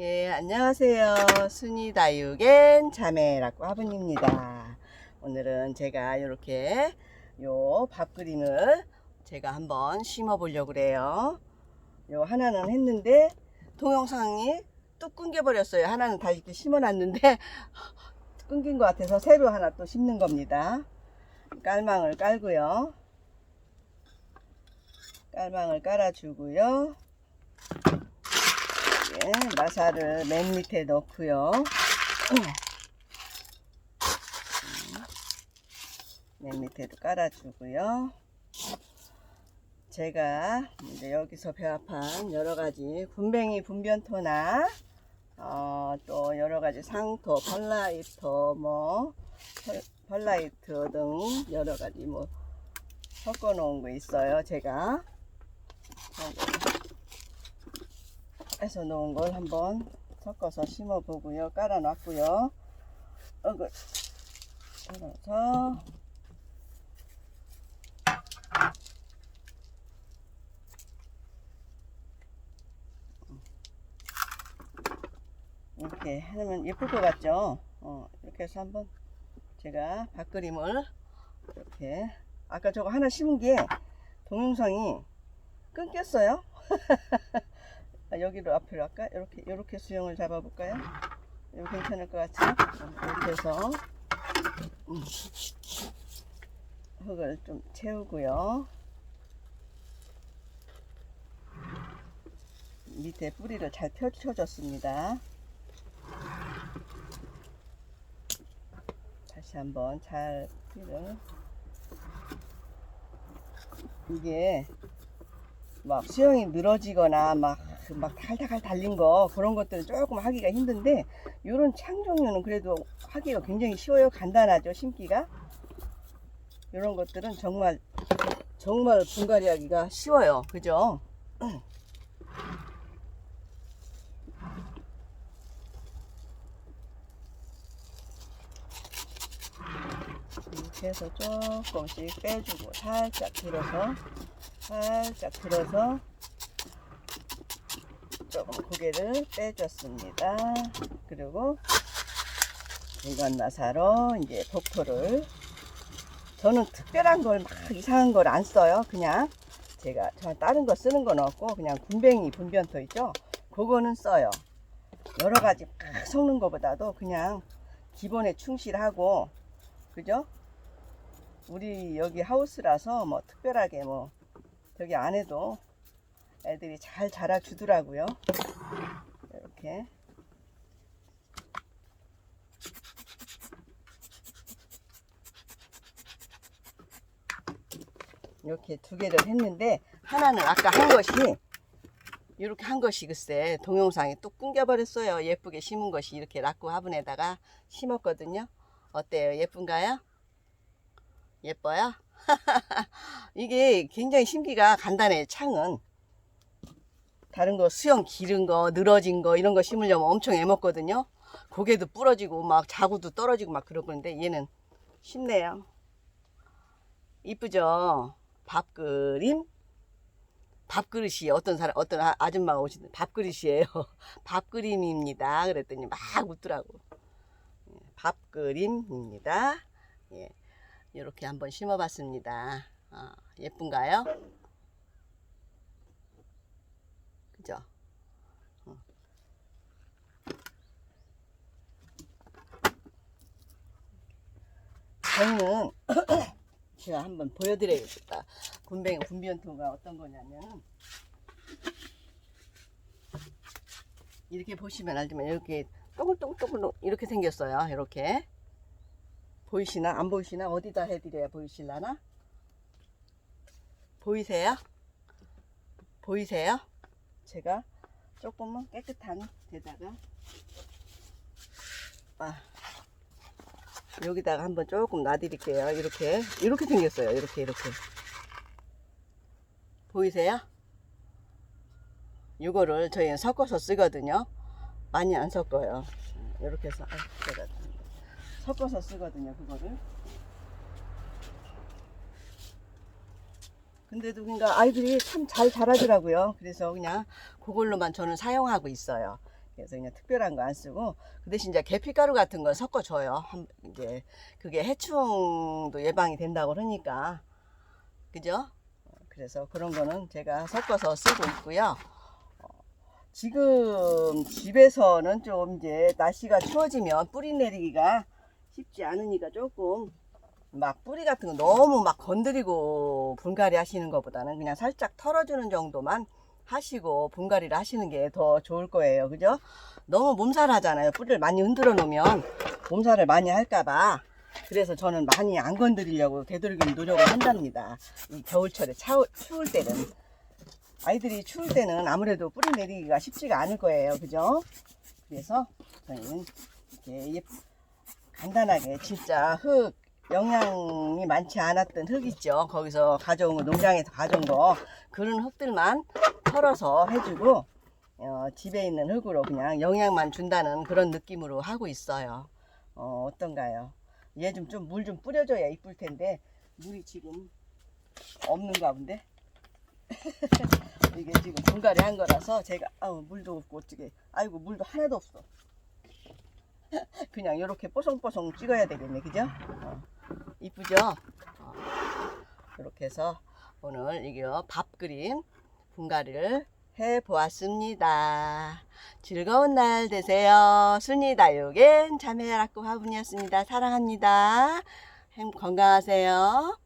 예, 안녕하세요. 순이 다육엔 자매라고 화분입니다. 오늘은 제가 이렇게 요 밥그림을 제가 한번 심어 보려고 그래요. 요 하나는 했는데 동영상이 뚝 끊겨 버렸어요. 하나는 다 이렇게 심어 놨는데 끊긴 것 같아서 새로 하나 또 심는 겁니다. 깔망을 깔고요. 깔망을 깔아주고요. 예, 마사를 맨 밑에 넣고요. 맨 밑에도 깔아주고요. 제가 이제 여기서 배합한 여러 가지 군뱅이 분변토나 어, 또 여러 가지 상토, 펄라이터, 뭐 펄- 펄라이트 등 여러 가지 뭐 섞어 놓은 거 있어요. 제가 해서 놓은 걸 한번 섞어서 심어 보고요. 깔아 놨고요. 어그 깔아서 이렇게 하면 예쁠 것 같죠? 어, 이렇게 해서 한번 제가 밥그림을 이렇게 아까 저거 하나 심은 게 동영상이 끊겼어요. 아, 여기로 앞으로 할까? 이렇게 이렇게 수영을 잡아볼까요? 이거 괜찮을 것 같죠? 어, 이렇게 해서 음, 흙을 좀 채우고요. 밑에 뿌리를 잘 펼쳐줬습니다. 다시 한번 잘 뿌리를 이게 막 수영이 늘어지거나 막, 그 막 달달달 달린 거 그런 것들은 조금 하기가 힘든데 이런 창 종류는 그래도 하기가 굉장히 쉬워요. 간단하죠 심기가. 이런 것들은 정말 정말 분갈이 하기가 쉬워요. 그죠? 이렇게 해서 조금씩 빼주고 살짝 들어서 살짝 들어서 조금 고개를 빼줬습니다. 그리고 이건 나사로 이제 복토를 저는 특별한 걸 막 이상한 걸 안 써요. 그냥 제가 저 다른 거 쓰는 건 없고 그냥 군뱅이 분변토 있죠. 그거는 써요. 여러 가지 막 섞는 것보다도 그냥 기본에 충실하고 그죠? 우리 여기 하우스라서 뭐 특별하게 뭐 저기 안에도 애들이 잘 자라주더라고요. 이렇게. 이렇게 두 개를 했는데 하나는 아까 한 것이 이렇게 한 것이 글쎄 동영상이 뚝 끊겨버렸어요. 예쁘게 심은 것이 이렇게 락구 화분에다가 심었거든요. 어때요? 예쁜가요? 예뻐요? 이게 굉장히 심기가 간단해요. 창은 다른 거 수영 기른 거 늘어진 거 이런 거 심으려면 엄청 애먹거든요. 고개도 부러지고 막 자구도 떨어지고 막 그러는데 얘는 쉽네요. 이쁘죠? 밥그림 밥그릇이 어떤 사람 어떤 아- 아줌마가 오시는 밥그릇이에요. 밥그림입니다. 그랬더니 막 웃더라고. 예, 밥그림입니다. 예. 이렇게 한번 심어봤습니다. 어, 예쁜가요? 그죠? 어. 저는 제가 한번 보여드려야겠다. 군뱅이 군비연토가 어떤 거냐면은 이렇게 보시면 알지만 이렇게 동글동글 이렇게 생겼어요. 이렇게 보이시나 안 보이시나 어디다 해드려야 보이실라나? 보이세요? 보이세요? 제가 조금은 깨끗한 데다가 아, 여기다가 한번 조금 놔드릴게요. 이렇게 이렇게 생겼어요. 이렇게 이렇게 보이세요? 이거를 저희는 섞어서 쓰거든요. 많이 안 섞어요. 이렇게 해서 제가 섞어서 쓰거든요. 그거를. 근데도 그러니까 아이들이 참 잘 자라더라고요. 그래서 그냥 그걸로만 저는 사용하고 있어요. 그래서 그냥 특별한 거 안 쓰고 그 대신 이제 계피가루 같은 걸 섞어줘요. 한, 이제 그게 해충도 예방이 된다고 그러니까 그죠? 어, 그래서 그런 거는 제가 섞어서 쓰고 있고요. 어, 지금 집에서는 좀 이제 날씨가 추워지면 뿌리 내리기가 쉽지 않으니까 조금 막 뿌리 같은 거 너무 막 건드리고 분갈이 하시는 것보다는 그냥 살짝 털어주는 정도만 하시고 분갈이를 하시는 게 더 좋을 거예요. 그죠? 너무 몸살 하잖아요. 뿌리를 많이 흔들어 놓으면 몸살을 많이 할까봐. 그래서 저는 많이 안 건드리려고 되도록이면 노력을 한답니다. 이 겨울철에 차, 추울 때는. 아이들이 추울 때는 아무래도 뿌리 내리기가 쉽지가 않을 거예요. 그죠? 그래서 저희는 이렇게 예- 간단하게 진짜 흙 영양이 많지 않았던 흙 있죠. 거기서 가져온 거, 농장에서 가져온 거 그런 흙들만 털어서 해주고 어, 집에 있는 흙으로 그냥 영양만 준다는 그런 느낌으로 하고 있어요. 어, 어떤가요? 얘 좀 좀 물 좀 뿌려줘야 이쁠 텐데 물이 지금 없는가 본데 이게 지금 분갈이 한 거라서 제가 아우 물도 없고 어떻게 아이고 물도 하나도 없어 그냥 이렇게 뽀송뽀송 찍어야 되겠네 그죠? 어, 이쁘죠? 어, 이렇게 해서 오늘 이게 밥그림 분갈이를 해 보았습니다. 즐거운 날 되세요. 순이 다육엔 자매락구 화분이었습니다. 사랑합니다. 행- 건강하세요.